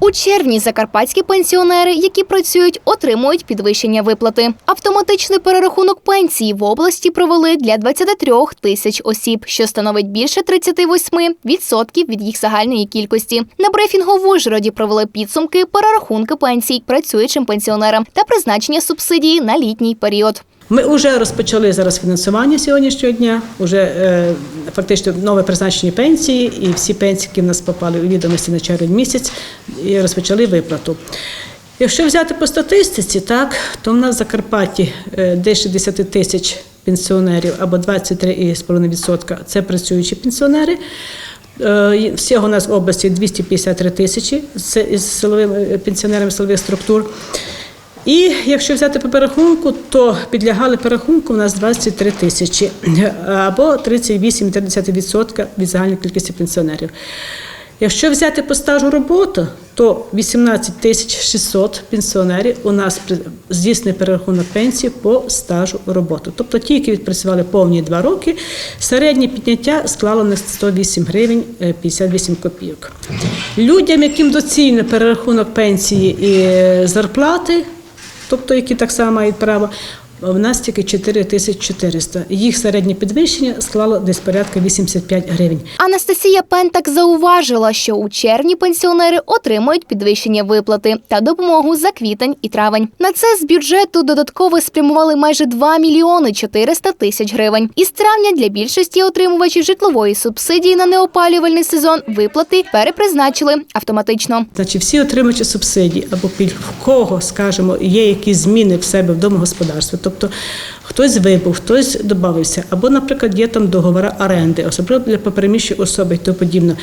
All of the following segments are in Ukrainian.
У червні закарпатські пенсіонери, які працюють, отримують підвищення виплати. Автоматичний перерахунок пенсії в області провели для 23 тисяч осіб, що становить більше 38% від їх загальної кількості. На брифінгу в Ужгороді провели підсумки перерахунки пенсій працюючим пенсіонерам та призначення субсидії на літній період. Ми вже розпочали зараз фінансування сьогоднішнього дня. Уже е, фактично нове призначення пенсії, і всі пенсії, які в нас попали у відомості на червень місяць, і розпочали виплату. Якщо взяти по статистиці, так то в нас в Закарпатті е, десь 60 тисяч пенсіонерів або 23,5% – це працюючі пенсіонери. Е, Всього у нас в області 253 тисячі із силовими пенсіонерами силових структур. І якщо взяти по перерахунку, то підлягали перерахунку у нас 23 тисячі або 38,3% від загальної кількості пенсіонерів. Якщо взяти по стажу роботи, то 18 тисяч 600 пенсіонерів у нас здійснює перерахунок пенсії по стажу роботи. Тобто ті, які відпрацювали повні два роки, середнє підняття склало на 108 гривень е, 58 копійок. Людям, яким доцільно перерахунок пенсії і е, зарплати, тобто які так само мають право. В нас тільки 4400. Їх середнє підвищення склало десь порядка 85 гривень. Анастасія Пентак зауважила, що у червні пенсіонери отримують підвищення виплати та допомогу за квітень і травень. На це з бюджету додатково спрямували майже 2 мільйони 400 тисяч гривень. Із травня для більшості отримувачів житлової субсидії на неопалювальний сезон виплати перепризначили автоматично. Значить, всі отримувачі субсидій або пільг, в кого, скажімо, є якісь зміни в себе в домогосподарстві, тобто хтось вибув, хтось додався, або, наприклад, є там договори оренди, особливо для попереміщої особи і тому подібне.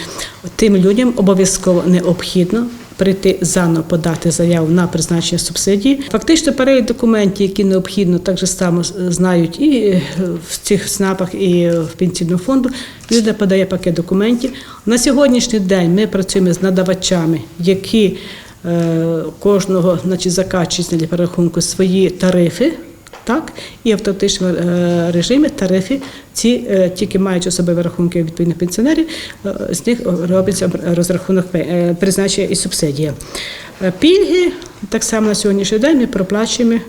Тим людям обов'язково необхідно. Прийти заново подати заяву на призначення субсидії. Фактично, перелік документів, які необхідно, так же само знають і е, в цих СНАПах, і в пенсійному фонду. Людина подає пакет документів. На сьогоднішній день ми працюємо з надавачами, які е, кожного значить, закачують для перерахунку свої тарифи. Так, і в автоматичному е, режимі тарифи ці е, тільки мають особливі рахунки відповідних пенсіонерів, е, з них робиться розрахунок призначення і субсидія. Пільги так само на сьогоднішній день ми проплачуємо,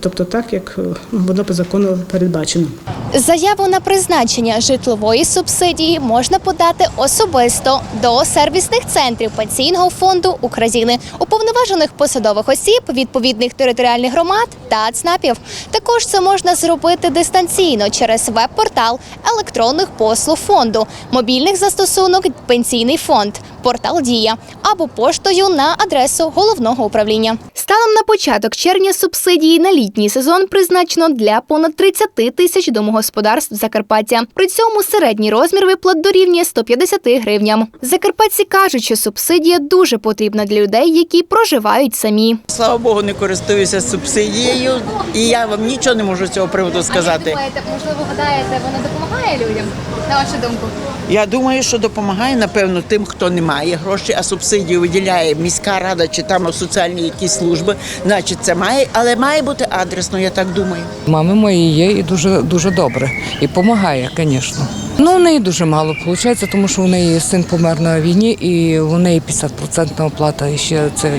тобто так, як е, воно по закону передбачено. Заяву на призначення житлової субсидії можна подати особисто до сервісних центрів пенсійного фонду України, уповноважених посадових осіб відповідних територіальних громад та ЦНАПів. Також це можна зробити дистанційно через веб-портал електронних послуг фонду, мобільних застосунок Пенсійний фонд, портал Дія або поштою на адресу головного управління. Станом на початок червня субсидії на літній сезон призначено для понад 30 тисяч домогосподарств Закарпаття. При цьому середній розмір виплат дорівнює 150 гривням. Закарпатці кажуть, що субсидія дуже потрібна для людей, які проживають самі. Слава Богу, не користуюся субсидією, і я вам нічого не можу з цього приводу сказати. можливо, гадаєте, вона допомагає людям? На вашу думку? Я думаю, що допомагає напевно тим, хто не має грошей, а субсидію виділяє міська рада чи там соціальні якісь служби. Значить, це має, але має бути адресно, я так думаю. Мами мої є і дуже дуже добре. І допомагає, звісно. Ну, у неї дуже мало виходить, тому що у неї син помер на війні, і у неї 50% оплата і ще це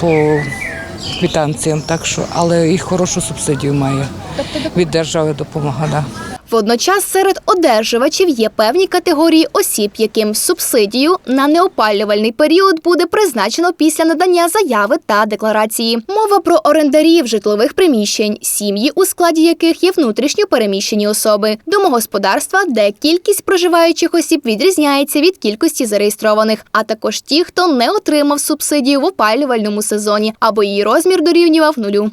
по квитанціям. Так що, але і хорошу субсидію має. Від держави допомога. Да. Водночас серед одержувачів є певні категорії осіб, яким субсидію на неопалювальний період буде призначено після надання заяви та декларації. Мова про орендарів житлових приміщень, сім'ї, у складі яких є внутрішньо переміщені особи, домогосподарства, де кількість проживаючих осіб відрізняється від кількості зареєстрованих, а також ті, хто не отримав субсидію в опалювальному сезоні або її розмір дорівнював нулю.